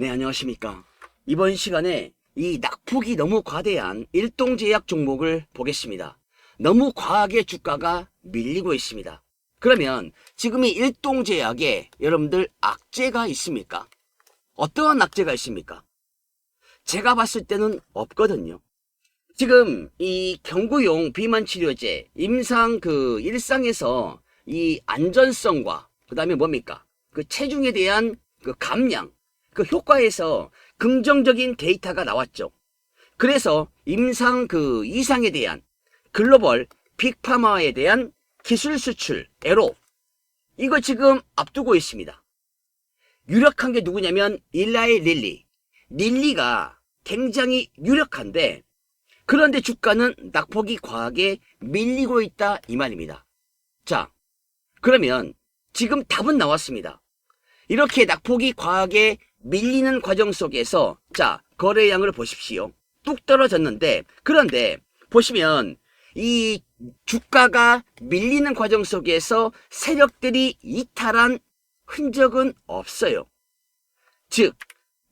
네, 안녕하십니까. 이번 시간에 이 낙폭이 너무 과대한 일동제약 종목을 보겠습니다. 너무 과하게 주가가 밀리고 있습니다. 그러면 지금 이 일동제약에 여러분들 악재가 있습니까? 어떠한 악재가 있습니까? 제가 봤을 때는 없거든요. 지금 이 경구용 비만 치료제 임상 그 일상에서 이 안전성과 그 다음에 뭡니까? 그 체중에 대한 그 감량, 그 효과에서 긍정적인 데이터가 나왔죠. 그래서 임상 그 이상에 대한 글로벌 빅파마에 대한 기술 수출 에로 이거 지금 앞두고 있습니다. 유력한 게 누구냐면 일라이 릴리. 릴리가 굉장히 유력한데 그런데 주가는 낙폭이 과하게 밀리고 있다 이 말입니다. 자, 그러면 지금 답은 나왔습니다. 이렇게 낙폭이 과하게 밀리는 과정 속에서 자 거래량을 보십시오. 뚝 떨어졌는데 그런데 보시면 이 주가가 밀리는 과정 속에서 세력들이 이탈한 흔적은 없어요. 즉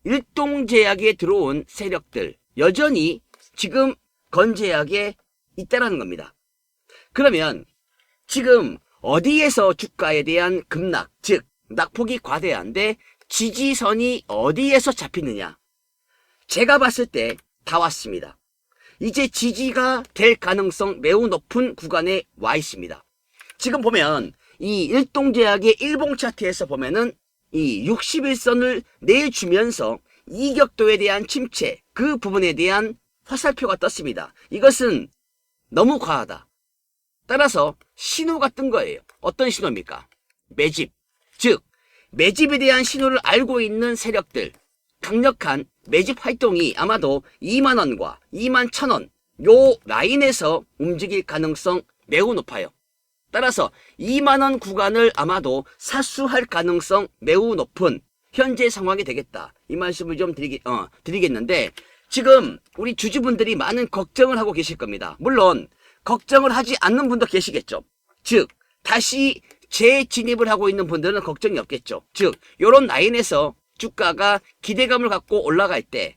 일동제약에 들어온 세력들 여전히 지금 건제약에 있다라는 겁니다. 그러면 지금 어디에서 주가에 대한 급락, 즉 낙폭이 과대한데 지지선이 어디에서 잡히느냐? 제가 봤을 때 다 왔습니다. 이제 지지가 될 가능성 매우 높은 구간에 와 있습니다. 지금 보면 이 일동제약의 일봉 차트에서 보면은 이 61선을 내주면서 이격도에 대한 침체, 그 부분에 대한 화살표가 떴습니다. 이것은 너무 과하다. 따라서 신호가 뜬 거예요. 어떤 신호입니까? 매집. 즉, 매집에 대한 신호를 알고 있는 세력들, 강력한 매집 활동이 아마도 2만원과 2만 1천원, 요 라인에서 움직일 가능성 매우 높아요. 따라서 2만원 구간을 아마도 사수할 가능성 매우 높은 현재 상황이 되겠다. 이 말씀을 좀 드리기, 어, 드리겠는데, 지금 우리 주주분들이 많은 걱정을 하고 계실 겁니다. 물론, 걱정을 하지 않는 분도 계시겠죠. 즉, 다시 재진입을 하고 있는 분들은 걱정이 없겠죠. 즉, 요런 라인에서 주가가 기대감을 갖고 올라갈 때,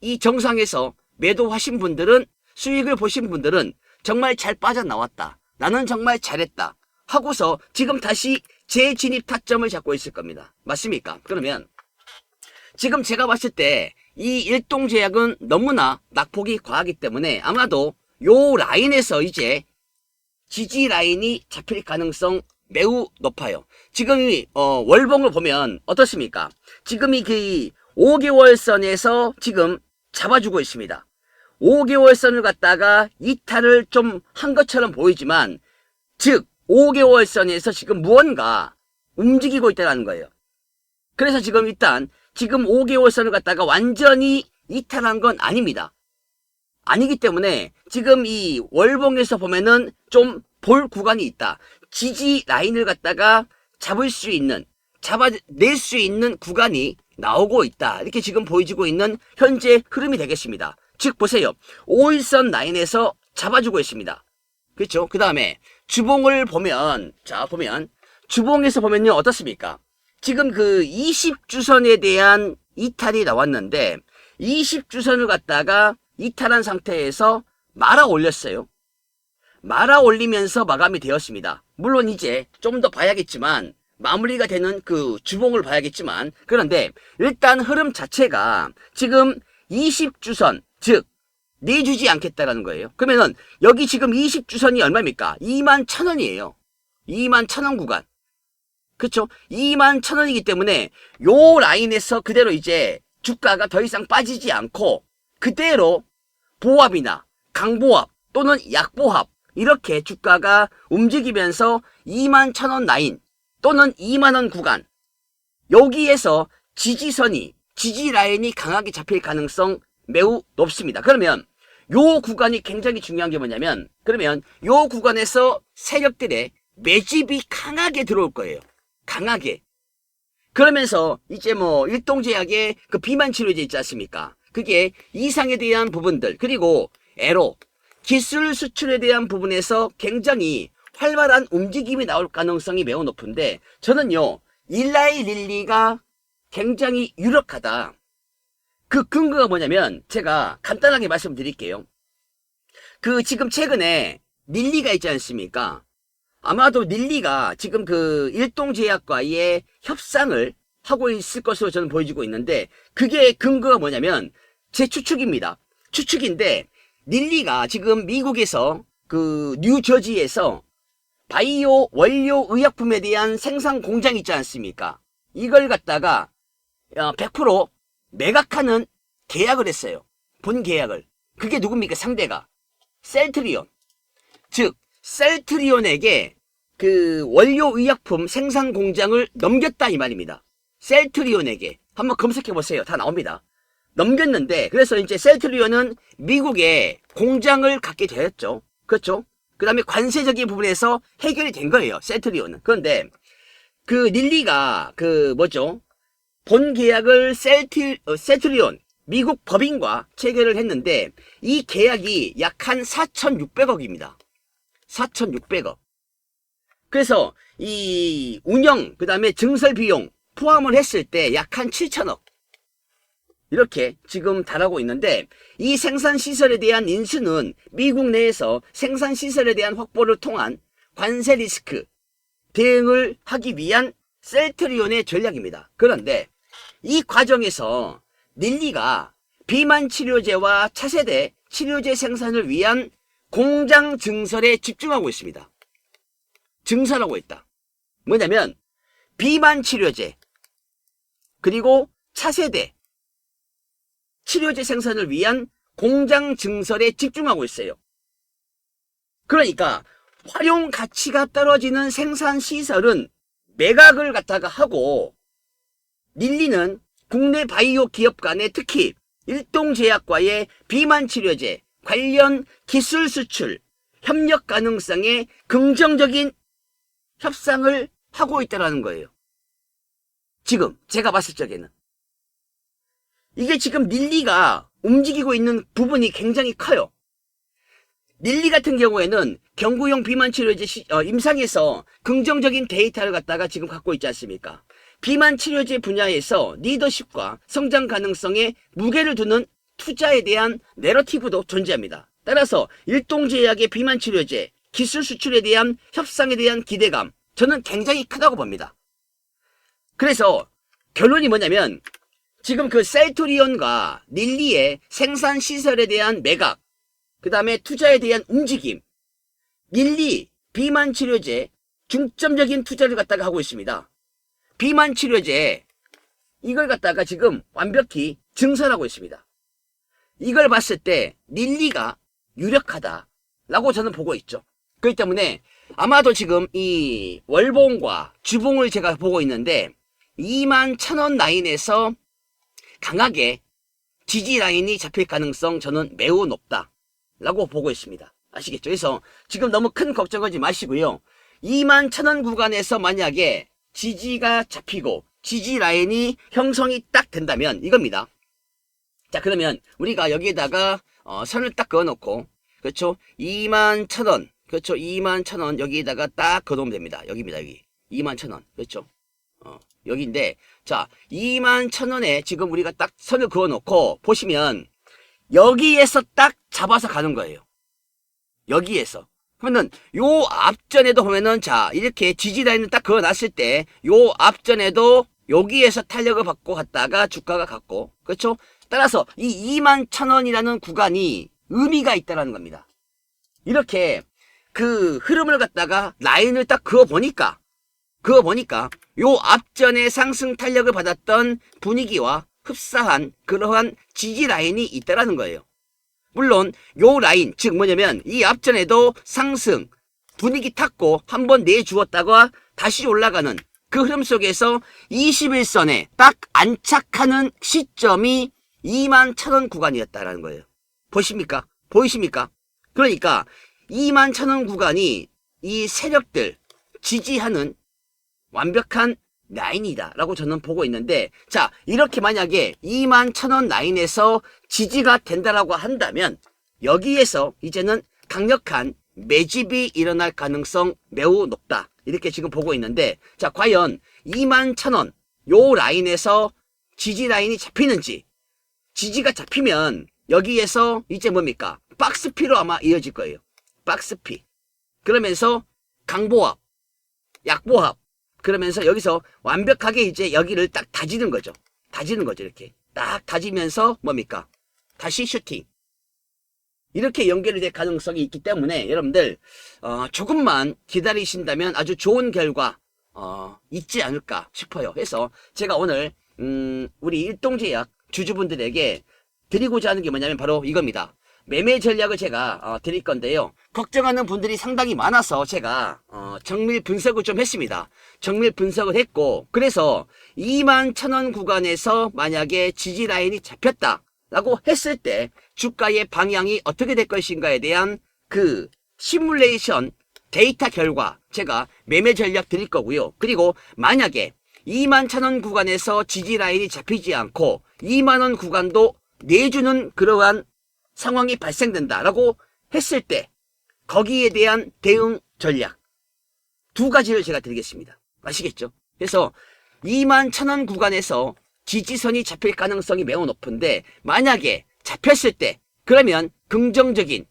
이 정상에서 매도하신 분들은, 수익을 보신 분들은 정말 잘 빠져나왔다. 나는 정말 잘했다. 하고서 지금 다시 재진입 타점을 잡고 있을 겁니다. 맞습니까? 그러면, 지금 제가 봤을 때, 이 일동제약은 너무나 낙폭이 과하기 때문에 아마도 요 라인에서 이제 지지 라인이 잡힐 가능성 매우 높아요. 지금 이 어, 월봉을 보면 어떻습니까? 지금 이 그 5개월 선에서 지금 잡아주고 있습니다. 5개월 선을 갖다가 이탈을 좀 한 것처럼 보이지만 즉 5개월 선에서 지금 무언가 움직이고 있다는 거예요. 그래서 지금 일단 지금 5개월 선을 갖다가 완전히 이탈한 건 아닙니다. 아니기 때문에 지금 이 월봉에서 보면은 좀 볼 구간이 있다. 지지 라인을 갖다가 잡을 수 있는, 잡아낼 수 있는 구간이 나오고 있다. 이렇게 지금 보여지고 있는 현재 흐름이 되겠습니다. 즉, 보세요. 5일선 라인에서 잡아주고 있습니다. 그렇죠? 그 다음에 주봉을 보면, 자, 보면, 주봉에서 보면요, 어떻습니까? 지금 그 20주선에 대한 이탈이 나왔는데, 20주선을 갖다가 이탈한 상태에서 말아 올렸어요. 말아 올리면서 마감이 되었습니다. 물론 이제 좀 더 봐야겠지만 마무리가 되는 그 주봉을 봐야겠지만 그런데 일단 흐름 자체가 지금 20주선 즉 내주지 않겠다라는 거예요. 그러면은 여기 지금 20주선이 얼마입니까? 2만 1천원이에요. 2만 1천원 구간. 그쵸? 2만 1천원이기 때문에 요 라인에서 그대로 이제 주가가 더 이상 빠지지 않고 그대로 보합이나 강보합 또는 약보합 이렇게 주가가 움직이면서 2만 1천원 라인 또는 2만원 구간 여기에서 지지선이 지지 라인이 강하게 잡힐 가능성 매우 높습니다. 그러면 요 구간이 굉장히 중요한 게 뭐냐면 그러면 요 구간에서 세력들의 매집이 강하게 들어올 거예요. 강하게. 그러면서 이제 뭐 일동제약의 그 비만 치료제 있지 않습니까? 그게 이상에 대한 부분들 그리고 에로 기술 수출에 대한 부분에서 굉장히 활발한 움직임이 나올 가능성이 매우 높은데 저는요 일라이 릴리가 굉장히 유력하다 그 근거가 뭐냐면 제가 간단하게 말씀드릴게요. 그 지금 최근에 닐리가 있지 않습니까? 아마도 닐리가 지금 그 일동제약과의 협상을 하고 있을 것으로 저는 보여지고 있는데 그게 근거가 뭐냐면 제 추측입니다. 추측인데 닐리가 지금 미국에서 그 뉴저지에서 바이오 원료 의약품에 대한 생산 공장 있지 않습니까? 이걸 갖다가 100% 매각하는 계약을 했어요. 본 계약을. 그게 누굽니까? 상대가. 셀트리온. 즉, 셀트리온에게 그 원료 의약품 생산 공장을 넘겼다 이 말입니다. 셀트리온에게. 한번 검색해 보세요. 다 나옵니다. 넘겼는데, 그래서 이제 셀트리온은 미국에 공장을 갖게 되었죠. 그렇죠? 그 다음에 관세적인 부분에서 해결이 된 거예요. 셀트리온은. 그런데, 그 릴리가 그 뭐죠? 본 계약을 셀트, 어, 셀트리온, 미국 법인과 체결을 했는데 이 계약이 약 한 4,600억입니다. 4,600억. 그래서 이 운영, 그 다음에 증설 비용 포함을 했을 때 약 한 7천억. 이렇게 지금 달하고 있는데 이 생산시설에 대한 인수는 미국 내에서 생산시설에 대한 확보를 통한 관세 리스크 대응을 하기 위한 셀트리온의 전략입니다. 그런데 이 과정에서 닐리가 비만 치료제와 차세대 치료제 생산을 위한 공장 증설에 집중하고 있습니다. 증설하고 있다. 뭐냐면 비만 치료제 그리고 차세대 치료제 생산을 위한 공장 증설에 집중하고 있어요. 그러니까 활용 가치가 떨어지는 생산 시설은 매각을 갖다가 하고 닐리는 국내 바이오 기업 간에 특히 일동제약과의 비만 치료제 관련 기술 수출 협력 가능성에 긍정적인 협상을 하고 있다는 거예요. 지금 제가 봤을 적에는 이게 지금 닐리가 움직이고 있는 부분이 굉장히 커요. 닐리 같은 경우에는 경구용 비만 치료제 시, 어, 임상에서 긍정적인 데이터를 갖다가 지금 갖고 있지 않습니까? 비만 치료제 분야에서 리더십과 성장 가능성에 무게를 두는 투자에 대한 내러티브도 존재합니다. 따라서 일동제약의 비만 치료제 기술 수출에 대한 협상에 대한 기대감 저는 굉장히 크다고 봅니다. 그래서 결론이 뭐냐면 지금 그 셀토리온과 닐리의 생산 시설에 대한 매각 그 다음에 투자에 대한 움직임 닐리 비만 치료제 중점적인 투자를 갖다가 하고 있습니다. 비만 치료제 이걸 갖다가 지금 완벽히 증설하고 있습니다. 이걸 봤을 때 닐리가 유력하다라고 저는 보고 있죠. 그렇기 때문에 아마도 지금 이 월봉과 주봉을 제가 보고 있는데 2만 1000원 라인에서 강하게 지지 라인이 잡힐 가능성 저는 매우 높다 라고 보고 있습니다. 아시겠죠? 그래서 지금 너무 큰 걱정하지 마시고요. 2만 1000원 구간에서 만약에 지지가 잡히고 지지 라인이 형성이 딱 된다면 이겁니다. 자 그러면 우리가 여기에다가 어, 선을 딱 그어놓고 그렇죠? 2만 1000원 그렇죠? 2만 1000원 여기에다가 딱 그어놓으면 됩니다. 여기입니다. 여기 2만 1000원 그렇죠? 어, 여기인데 자 2만 1000원에 지금 우리가 딱 선을 그어놓고 보시면 여기에서 딱 잡아서 가는 거예요. 여기에서 그러면은 요 앞전에도 보면은 자 이렇게 지지 라인을 딱 그어놨을 때 요 앞전에도 여기에서 탄력을 받고 갔다가 주가가 갔고 그렇죠? 따라서 이 2만 1000원이라는 구간이 의미가 있다라는 겁니다. 이렇게 그 흐름을 갖다가 라인을 딱 그어 보니까 그거 보니까 요 앞전에 상승 탄력을 받았던 분위기와 흡사한 그러한 지지 라인이 있다라는 거예요. 물론 요 라인 즉 뭐냐면 이 앞전에도 상승 분위기 탔고 한 번 내주었다가 다시 올라가는 그 흐름 속에서 21선에 딱 안착하는 시점이 2만 1000원 구간이었다라는 거예요. 보십니까? 보이십니까? 그러니까 2만 1000원 구간이 이 세력들 지지하는 완벽한 라인이다 라고 저는 보고 있는데 자 이렇게 만약에 2만 1000원 라인에서 지지가 된다라고 한다면 여기에서 이제는 강력한 매집이 일어날 가능성 매우 높다 이렇게 지금 보고 있는데 자 과연 2만 1000원 요 라인에서 지지 라인이 잡히는지 지지가 잡히면 여기에서 이제 뭡니까? 박스피로 아마 이어질 거예요. 박스피. 그러면서 강보합, 약보합. 그러면서 여기서 완벽하게 이제 여기를 딱 다지는 거죠. 다지는 거죠, 이렇게. 딱 다지면서 뭡니까? 다시 슈팅. 이렇게 연결이 될 가능성이 있기 때문에 여러분들 어, 조금만 기다리신다면 아주 좋은 결과 어, 있지 않을까 싶어요. 그래서 제가 오늘 음, 우리 일동제약 주주분들에게 드리고자 하는 게 뭐냐면 바로 이겁니다. 매매 전략을 제가 어, 드릴 건데요. 걱정하는 분들이 상당히 많아서 제가 어, 정밀 분석을 좀 했습니다. 정밀 분석을 했고 그래서 2만 천원 구간에서 만약에 지지 라인이 잡혔다 라고 했을 때 주가의 방향이 어떻게 될 것인가에 대한 그 시뮬레이션 데이터 결과 제가 매매 전략 드릴 거고요. 그리고 만약에 2만 천원 구간에서 지지 라인이 잡히지 않고 2만 원 구간도 내주는 그러한 상황이 발생된다라고 했을 때 거기에 대한 대응 전략 두 가지를 제가 드리겠습니다. 아시겠죠? 그래서 2만 천원 구간에서 지지선이 잡힐 가능성이 매우 높은데 만약에 잡혔을 때 그러면 긍정적인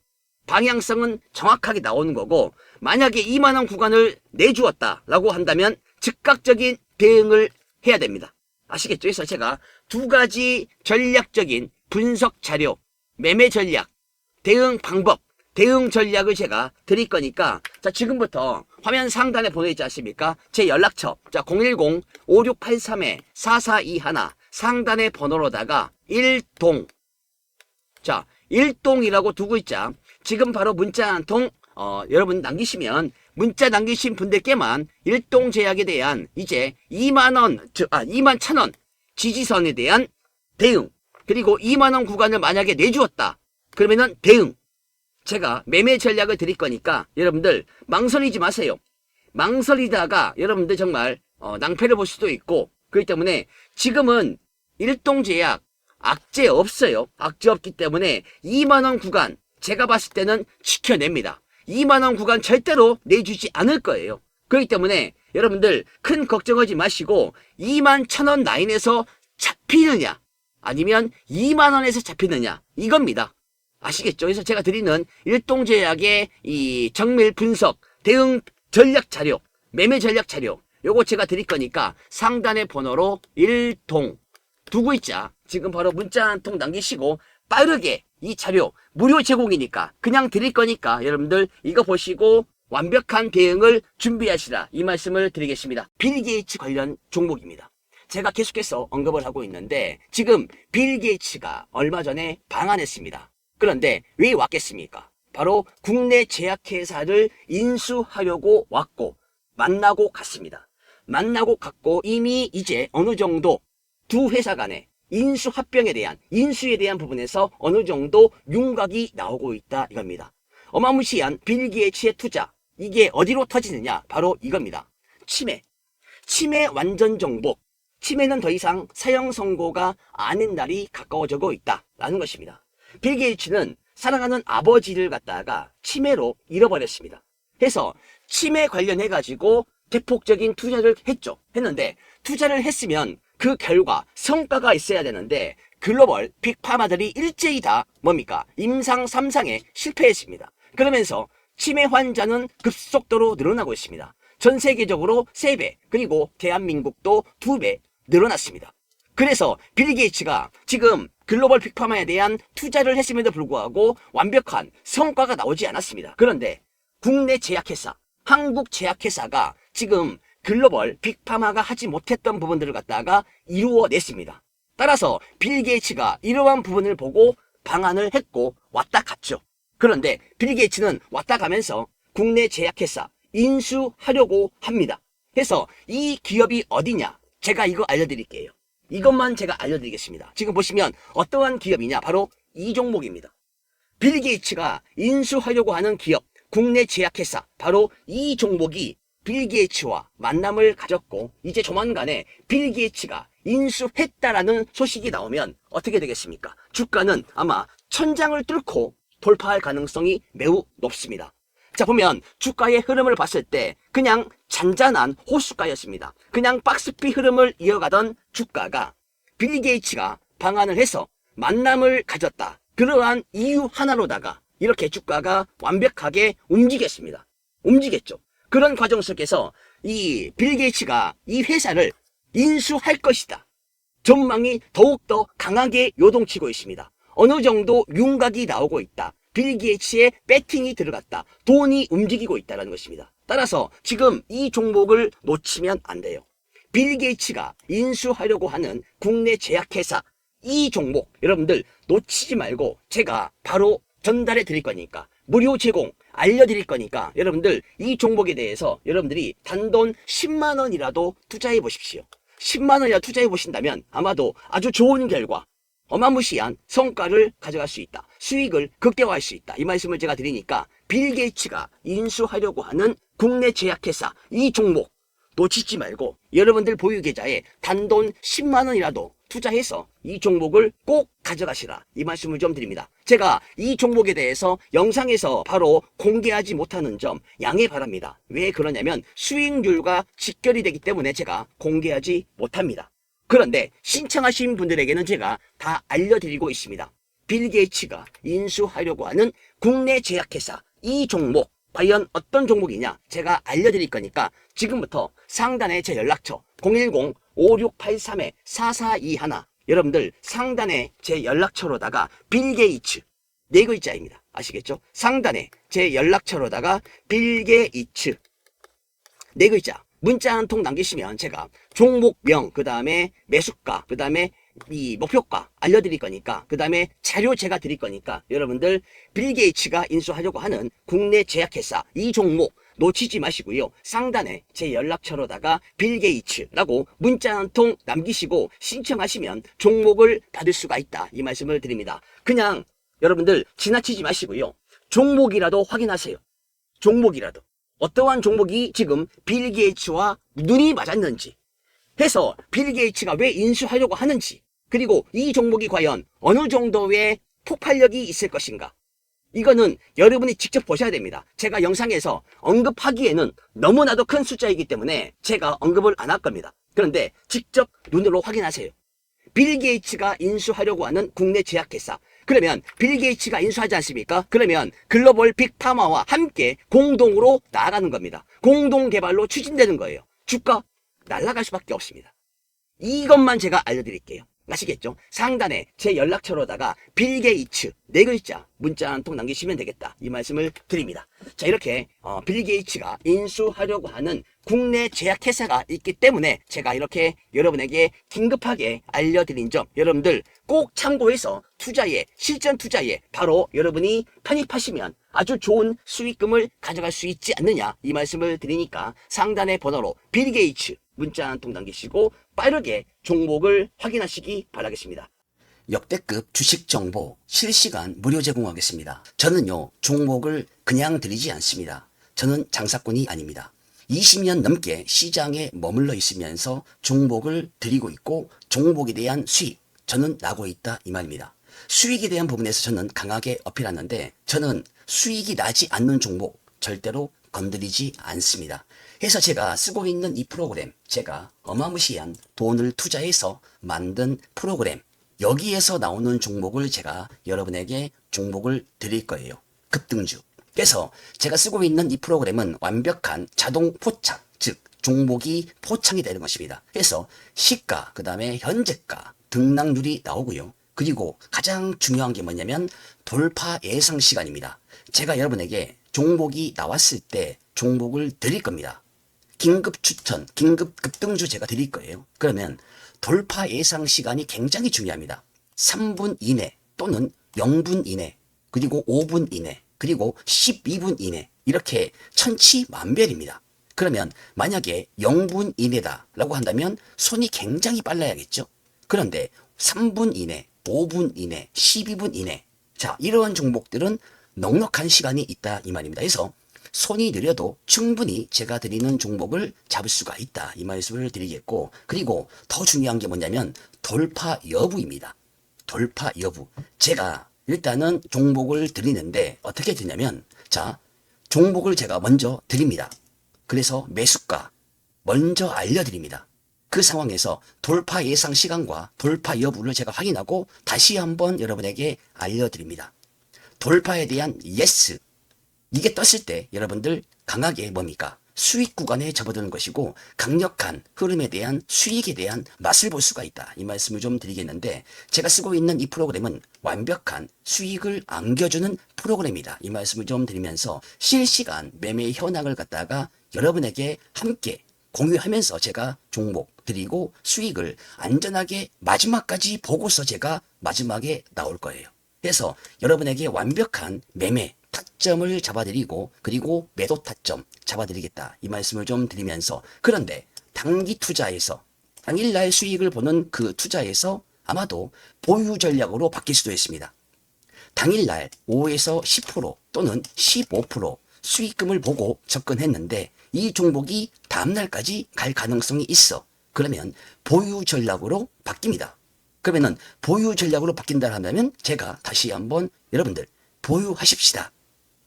방향성은 정확하게 나오는 거고 만약에 2만원 구간을 내주었다라고 한다면 즉각적인 대응을 해야 됩니다. 아시겠죠? 그래서 제가 두 가지 전략적인 분석 자료, 매매 전략, 대응 방법, 대응 전략을 제가 드릴 거니까 자 지금부터 화면 상단에 보내있지 않습니까? 제 연락처 자 010-5683-4421 상단의 번호로다가 1동. 자 1동이라고 두고 있자. 지금 바로 문자 한 통 어, 여러분 남기시면 문자 남기신 분들께만 일동 제약에 대한 이제 2만원 아 2만 천원 지지선에 대한 대응 그리고 2만원 구간을 만약에 내주었다 그러면은 대응 제가 매매 전략을 드릴 거니까 여러분들 망설이지 마세요. 망설이다가 여러분들 정말 어, 낭패를 볼 수도 있고 그렇기 때문에 지금은 일동제약 악재 없어요. 악재 없기 때문에 2만원 구간 제가 봤을 때는 지켜냅니다. 2만원 구간 절대로 내주지 않을 거예요. 그렇기 때문에 여러분들 큰 걱정하지 마시고 2만 천원 라인에서 잡히느냐 아니면 2만 원에서 잡히느냐 이겁니다. 아시겠죠? 그래서 제가 드리는 일동제약의 이 정밀 분석, 대응 전략 자료, 매매 전략 자료, 요거 제가 드릴 거니까 상단의 번호로 일동 두 글자 지금 바로 문자 한 통 남기시고 빠르게 이 자료 무료 제공이니까 그냥 드릴 거니까 여러분들 이거 보시고 완벽한 대응을 준비하시라 이 말씀을 드리겠습니다. 빌 게이츠 관련 종목입니다. 제가 계속해서 언급을 하고 있는데 지금 빌 게이츠가 얼마 전에 방한했습니다. 그런데 왜 왔겠습니까? 바로 국내 제약회사를 인수하려고 왔고 만나고 갔습니다. 만나고 갔고 이미 이제 어느 정도 두 회사 간에 인수 합병에 대한 인수에 대한 부분에서 어느 정도 윤곽이 나오고 있다 이겁니다. 어마무시한 빌 게이츠의 투자 이게 어디로 터지느냐 바로 이겁니다. 치매 치매 완전 정복 치매는 더 이상 사형 선고가 아닌 날이 가까워지고 있다라는 것입니다. 빌 게이츠는 사랑하는 아버지를 갖다가 치매로 잃어버렸습니다. 해서 치매 관련해 가지고 대폭적인 투자를 했죠. 했는데 투자를 했으면 그 결과 성과가 있어야 되는데 글로벌 빅파마들이 일제히 다 뭡니까? 임상 3상에 실패했습니다. 그러면서 치매 환자는 급속도로 늘어나고 있습니다. 전 세계적으로 3배 그리고 대한민국도 2배 늘어났습니다. 그래서 빌 게이츠가 지금 글로벌 빅파마에 대한 투자를 했음에도 불구하고 완벽한 성과가 나오지 않았습니다. 그런데 국내 제약회사, 한국 제약회사가 지금 글로벌 빅파마가 하지 못했던 부분들을 갖다가 이루어냈습니다. 따라서 빌 게이츠가 이러한 부분을 보고 방안을 했고 왔다 갔죠. 그런데 빌 게이츠는 왔다 가면서 국내 제약회사 인수하려고 합니다. 그래서 이 기업이 어디냐? 제가 이거 알려드릴게요. 이것만 제가 알려드리겠습니다. 지금 보시면 어떠한 기업이냐? 바로 이 종목입니다. 빌 게이츠가 인수하려고 하는 기업, 국내 제약회사, 바로 이 종목이 빌 게이츠와 만남을 가졌고 이제 조만간에 빌 게이츠가 인수했다라는 소식이 나오면 어떻게 되겠습니까? 주가는 아마 천장을 뚫고 돌파할 가능성이 매우 높습니다. 자 보면 주가의 흐름을 봤을 때 그냥 잔잔한 호수가였습니다. 그냥 박스피 흐름을 이어가던 주가가 빌 게이츠가 방안을 해서 만남을 가졌다. 그러한 이유 하나로다가 이렇게 주가가 완벽하게 움직였습니다. 움직였죠. 그런 과정 속에서 이 빌 게이츠가 이 회사를 인수할 것이다. 전망이 더욱더 강하게 요동치고 있습니다. 어느 정도 윤곽이 나오고 있다. 빌 게이츠의 배팅이 들어갔다. 돈이 움직이고 있다는 것입니다. 따라서 지금 이 종목을 놓치면 안 돼요. 빌 게이츠가 인수하려고 하는 국내 제약회사 이 종목 여러분들 놓치지 말고 제가 바로 전달해 드릴 거니까 무료 제공 알려드릴 거니까 여러분들 이 종목에 대해서 여러분들이 단돈 10만 원이라도 투자해 보십시오. 10만 원이라 투자해 보신다면 아마도 아주 좋은 결과 어마무시한 성과를 가져갈 수 있다. 수익을 극대화할 수 있다. 이 말씀을 제가 드리니까 빌 게이츠가 인수하려고 하는 국내 제약회사 이 종목 놓치지 말고 여러분들 보유 계좌에 단돈 10만 원이라도 투자해서 이 종목을 꼭 가져가시라 이 말씀을 좀 드립니다. 제가 이 종목에 대해서 영상에서 바로 공개하지 못하는 점 양해 바랍니다. 왜 그러냐면 수익률과 직결이 되기 때문에 제가 공개하지 못합니다. 그런데 신청하신 분들에게는 제가 다 알려드리고 있습니다. 빌 게이츠가 인수하려고 하는 국내 제약회사 이 종목 과연 어떤 종목이냐? 제가 알려드릴 거니까 지금부터 상단에 제 연락처. 010-5683-4421 여러분들 상단에 제 연락처로다가 빌 게이츠. 네 글자입니다. 아시겠죠? 상단에 제 연락처로다가 빌 게이츠. 네 글자. 문자 한 통 남기시면 제가 종목명 그 다음에 매수가 그 다음에 이 목표가 알려드릴 거니까 그 다음에 자료 제가 드릴 거니까 여러분들 빌 게이츠가 인수하려고 하는 국내 제약회사 이 종목 놓치지 마시고요. 상단에 제 연락처로다가 빌 게이츠라고 문자 한 통 남기시고 신청하시면 종목을 받을 수가 있다 이 말씀을 드립니다. 그냥 여러분들 지나치지 마시고요. 종목이라도 확인하세요. 종목이라도. 어떠한 종목이 지금 빌 게이츠와 눈이 맞았는지 해서 빌 게이츠가 왜 인수하려고 하는지 그리고 이 종목이 과연 어느 정도의 폭발력이 있을 것인가 이거는 여러분이 직접 보셔야 됩니다. 제가 영상에서 언급하기에는 너무나도 큰 숫자이기 때문에 제가 언급을 안 할 겁니다. 그런데 직접 눈으로 확인하세요. 빌 게이츠가 인수하려고 하는 국내 제약회사. 그러면 빌 게이츠가 인수하지 않습니까? 그러면 글로벌 빅파마와 함께 공동으로 나아가는 겁니다. 공동 개발로 추진되는 거예요. 주가 날아갈 수밖에 없습니다. 이것만 제가 알려드릴게요. 아시겠죠? 상단에 제 연락처로다가 빌 게이츠 네 글자 문자 한 통 남기시면 되겠다. 이 말씀을 드립니다. 자 이렇게 어, 빌 게이츠가 인수하려고 하는 국내 제약회사가 있기 때문에 제가 이렇게 여러분에게 긴급하게 알려드린 점 여러분들 꼭 참고해서 투자에 실전 투자에 바로 여러분이 편입하시면 아주 좋은 수익금을 가져갈 수 있지 않느냐 이 말씀을 드리니까 상단의 번호로 빌 게이츠 문자 한 통 남기시고 빠르게 종목을 확인하시기 바라겠습니다. 역대급 주식 정보 실시간 무료 제공하겠습니다. 저는요, 종목을 그냥 드리지 않습니다. 저는 장사꾼이 아닙니다. 20년 넘게 시장에 머물러 있으면서 종목을 드리고 있고 종목에 대한 수익, 저는 나고 있다 이 말입니다. 수익에 대한 부분에서 저는 강하게 어필하는데 저는 수익이 나지 않는 종목 절대로 건드리지 않습니다. 해서 제가 쓰고 있는 이 프로그램, 제가 어마무시한 돈을 투자해서 만든 프로그램, 여기에서 나오는 종목을 제가 여러분에게 종목을 드릴 거예요. 급등주. 그래서 제가 쓰고 있는 이 프로그램은 완벽한 자동 포착, 즉 종목이 포착이 되는 것입니다. 그래서 시가, 그 다음에 현재가, 등락률이 나오고요. 그리고 가장 중요한 게 뭐냐면 돌파 예상 시간입니다. 제가 여러분에게 종목이 나왔을 때 종목을 드릴 겁니다. 긴급 추천, 긴급 급등주 제가 드릴 거예요. 그러면 돌파 예상 시간이 굉장히 중요합니다. 3분 이내 또는 0분 이내, 그리고 5분 이내, 그리고 12분 이내 이렇게 천치만별입니다. 그러면 만약에 0분 이내다라고 한다면 손이 굉장히 빨라야겠죠. 그런데 3분 이내, 5분 이내, 12분 이내 자 이러한 종목들은 넉넉한 시간이 있다 이 말입니다. 그래서 손이 느려도 충분히 제가 드리는 종목을 잡을 수가 있다. 이 말씀을 드리겠고, 그리고 더 중요한 게 뭐냐면 돌파 여부입니다. 돌파 여부. 제가 일단은 종목을 드리는데 어떻게 드냐면, 자, 종목을 제가 먼저 드립니다. 그래서 매수가 먼저 알려드립니다. 그 상황에서 돌파 예상 시간과 돌파 여부를 제가 확인하고 다시 한번 여러분에게 알려드립니다. 돌파에 대한 예스. 이게 떴을 때 여러분들 강하게 뭡니까? 수익 구간에 접어드는 것이고 강력한 흐름에 대한 수익에 대한 맛을 볼 수가 있다. 이 말씀을 좀 드리겠는데 제가 쓰고 있는 이 프로그램은 완벽한 수익을 안겨주는 프로그램이다. 이 말씀을 좀 드리면서 실시간 매매 현황을 갖다가 여러분에게 함께 공유하면서 제가 종목 드리고 수익을 안전하게 마지막까지 보고서 제가 마지막에 나올 거예요. 그래서 여러분에게 완벽한 매매 타점을 잡아드리고 그리고 매도 타점 잡아드리겠다 이 말씀을 좀 드리면서 그런데 단기 투자에서 당일날 수익을 보는 그 투자에서 아마도 보유 전략으로 바뀔 수도 있습니다. 당일날 5에서 10% 또는 15% 수익금을 보고 접근했는데 이 종목이 다음날까지 갈 가능성이 있어. 그러면 보유 전략으로 바뀝니다. 그러면은 보유 전략으로 바뀐다 하면 제가 다시 한번 여러분들 보유하십시다.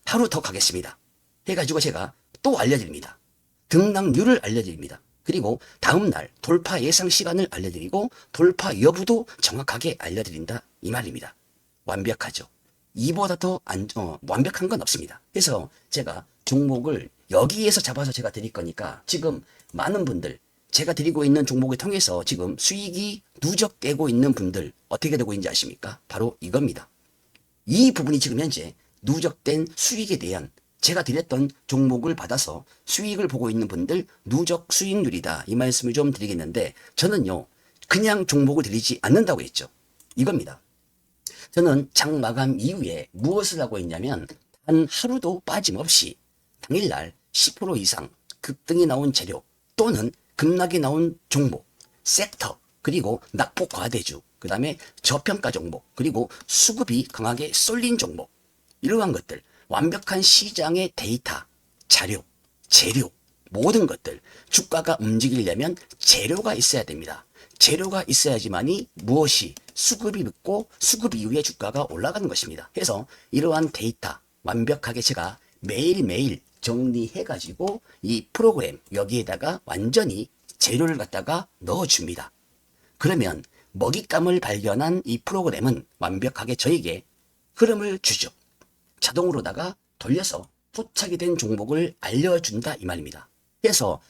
하루 더 가겠습니다. 해가지고 제가 또 알려드립니다. 등락률을 알려드립니다. 그리고 다음날 돌파 예상 시간을 알려드리고 돌파 여부도 정확하게 알려드린다 이 말입니다. 완벽하죠. 이보다 더 안, 어, 완벽한 건 없습니다. 그래서 제가 종목을 여기에서 잡아서 제가 드릴 거니까 지금 많은 분들 제가 드리고 있는 종목을 통해서 지금 수익이 누적되고 있는 분들 어떻게 되고 있는지 아십니까? 바로 이겁니다. 이 부분이 지금 현재 누적된 수익에 대한 제가 드렸던 종목을 받아서 수익을 보고 있는 분들 누적 수익률이다. 이 말씀을 좀 드리겠는데 저는요. 그냥 종목을 드리지 않는다고 했죠. 이겁니다. 저는 장 마감 이후에 무엇을 하고 있냐면 단 하루도 빠짐없이 당일날 10% 이상 급등이 나온 재료 또는 급락이 나온 종목, 섹터, 그리고 낙폭 과대주, 그 다음에 저평가 종목, 그리고 수급이 강하게 쏠린 종목, 이러한 것들, 완벽한 시장의 데이터, 자료, 재료, 모든 것들, 주가가 움직이려면 재료가 있어야 됩니다. 재료가 있어야지만이 무엇이 수급이 붙고 수급 이후에 주가가 올라가는 것입니다. 그래서 이러한 데이터 완벽하게 제가 매일매일 정리해가지고 이 프로그램 여기에다가 완전히 재료를 갖다가 넣어줍니다. 그러면 먹잇감을 발견한 이 프로그램은 완벽하게 저에게 흐름을 주죠. 자동으로다가 돌려서 포착이 된 종목을 알려준다 이 말입니다. 그래서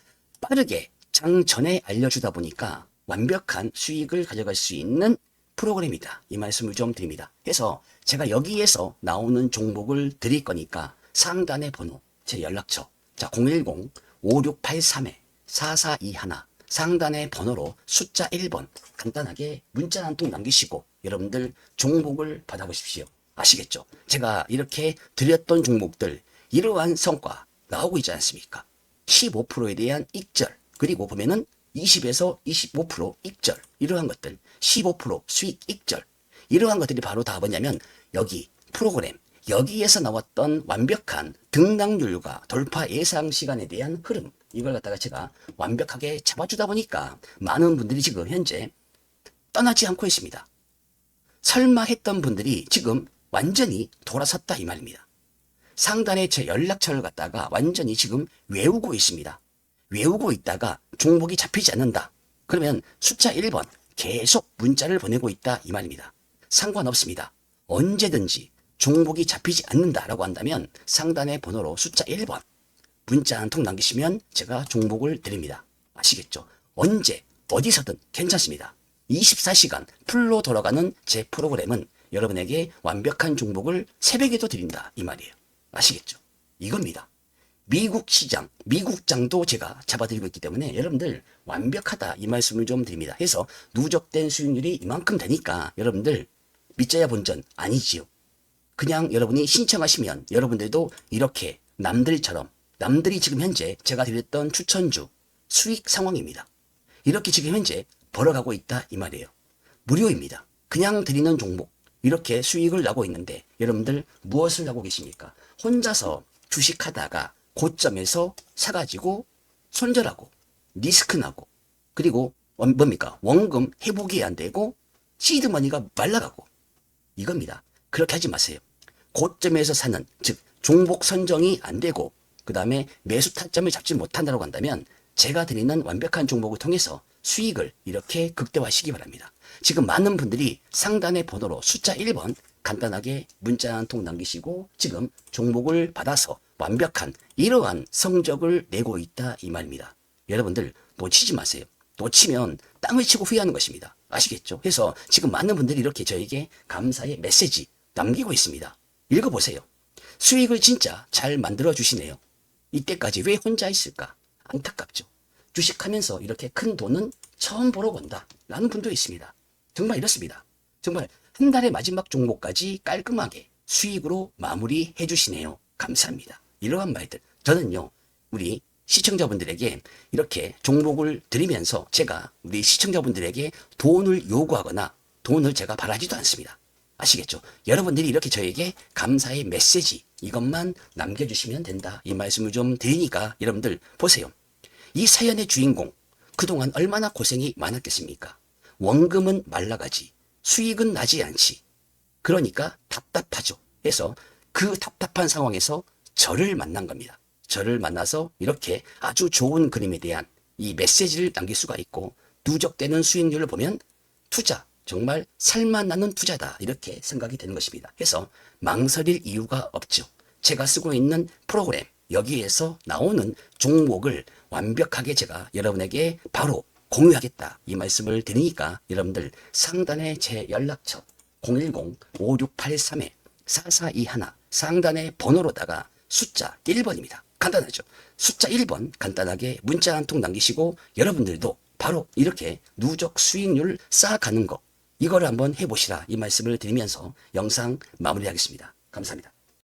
빠르게 장 전에 알려주다 보니까 완벽한 수익을 가져갈 수 있는 프로그램이다. 이 말씀을 좀 드립니다. 그래서 제가 여기에서 나오는 종목을 드릴 거니까 상단의 번호, 제 연락처, 자, 010-5683-4421 상단의 번호로 숫자 1번 간단하게 문자 한 통 남기시고 여러분들 종목을 받아보십시오. 아시겠죠? 제가 이렇게 드렸던 종목들 이러한 성과 나오고 있지 않습니까? 15%에 대한 익절 그리고 보면은 20에서 25% 익절 이러한 것들 15% 수익 익절 이러한 것들이 바로 다 뭐냐면 여기 프로그램 여기에서 나왔던 완벽한 등락률과 돌파 예상 시간에 대한 흐름 이걸 갖다가 제가 완벽하게 잡아주다 보니까 많은 분들이 지금 현재 떠나지 않고 있습니다. 설마 했던 분들이 지금 완전히 돌아섰다 이 말입니다. 상단에 제 연락처를 갖다가 완전히 지금 외우고 있습니다. 외우고 있다가 종목이 잡히지 않는다. 그러면 숫자 1번 계속 문자를 보내고 있다 이 말입니다. 상관없습니다. 언제든지 종목이 잡히지 않는다라고 한다면 상단의 번호로 숫자 1번 문자 한 통 남기시면 제가 종목을 드립니다. 아시겠죠? 언제 어디서든 괜찮습니다. 24시간 풀로 돌아가는 제 프로그램은 여러분에게 완벽한 종목을 새벽에도 드린다 이 말이에요. 아시겠죠? 이겁니다. 미국 시장, 미국 장도 제가 잡아드리고 있기 때문에 여러분들 완벽하다 이 말씀을 좀 드립니다. 해서 누적된 수익률이 이만큼 되니까 여러분들 믿자야 본전 아니지요. 그냥 여러분이 신청하시면 여러분들도 이렇게 남들처럼 남들이 지금 현재 제가 드렸던 추천주 수익 상황입니다. 이렇게 지금 현재 벌어가고 있다 이 말이에요. 무료입니다. 그냥 드리는 종목 이렇게 수익을 나고 있는데 여러분들 무엇을 하고 계십니까? 혼자서 주식하다가 고점에서 사가지고 손절하고 리스크 나고 그리고 원- 뭡니까? 원금 회복이 안 되고 시드머니가 말라가고 이겁니다. 그렇게 하지 마세요. 고점에서 사는 즉 종목 선정이 안 되고 그 다음에 매수 타점을 잡지 못한다고 한다면 제가 드리는 완벽한 종목을 통해서 수익을 이렇게 극대화시기 바랍니다. 지금 많은 분들이 상단의 번호로 숫자 1번 간단하게 문자 한 통 남기시고 지금 종목을 받아서 완벽한 이러한 성적을 내고 있다 이 말입니다. 여러분들 놓치지 마세요. 놓치면 땅을 치고 후회하는 것입니다. 아시겠죠? 그래서 지금 많은 분들이 이렇게 저에게 감사의 메시지 남기고 있습니다. 읽어보세요. 수익을 진짜 잘 만들어 주시네요. 이때까지 왜 혼자 있을까? 안타깝죠. 주식하면서 이렇게 큰 돈은 처음 보러 본다. 라는 분도 있습니다. 정말 이렇습니다. 정말 한 달의 마지막 종목까지 깔끔하게 수익으로 마무리해 주시네요. 감사합니다. 이러한 말들. 저는요, 우리 시청자분들에게 이렇게 종목을 드리면서 제가 우리 시청자분들에게 돈을 요구하거나 돈을 제가 바라지도 않습니다. 아시겠죠? 여러분들이 이렇게 저에게 감사의 메시지 이것만 남겨주시면 된다. 이 말씀을 좀 드리니까 여러분들 보세요. 이 사연의 주인공 그동안 얼마나 고생이 많았겠습니까? 원금은 말라가지 수익은 나지 않지. 그러니까 답답하죠. 해서 그 답답한 상황에서 저를 만난 겁니다. 저를 만나서 이렇게 아주 좋은 그림에 대한 이 메시지를 남길 수가 있고 누적되는 수익률을 보면 투자 정말 살만 나는 투자다 이렇게 생각이 되는 것입니다. 그래서 망설일 이유가 없죠. 제가 쓰고 있는 프로그램 여기에서 나오는 종목을 완벽하게 제가 여러분에게 바로 공유하겠다 이 말씀을 드리니까 여러분들 상단에 제 연락처 010-5683-4421 상단의 번호로다가 숫자 1번입니다. 간단하죠. 숫자 1번 간단하게 문자 한 통 남기시고 여러분들도 바로 이렇게 누적 수익률 쌓아가는 거 이거를 한번 해보시라 이 말씀을 드리면서 영상 마무리하겠습니다. 감사합니다.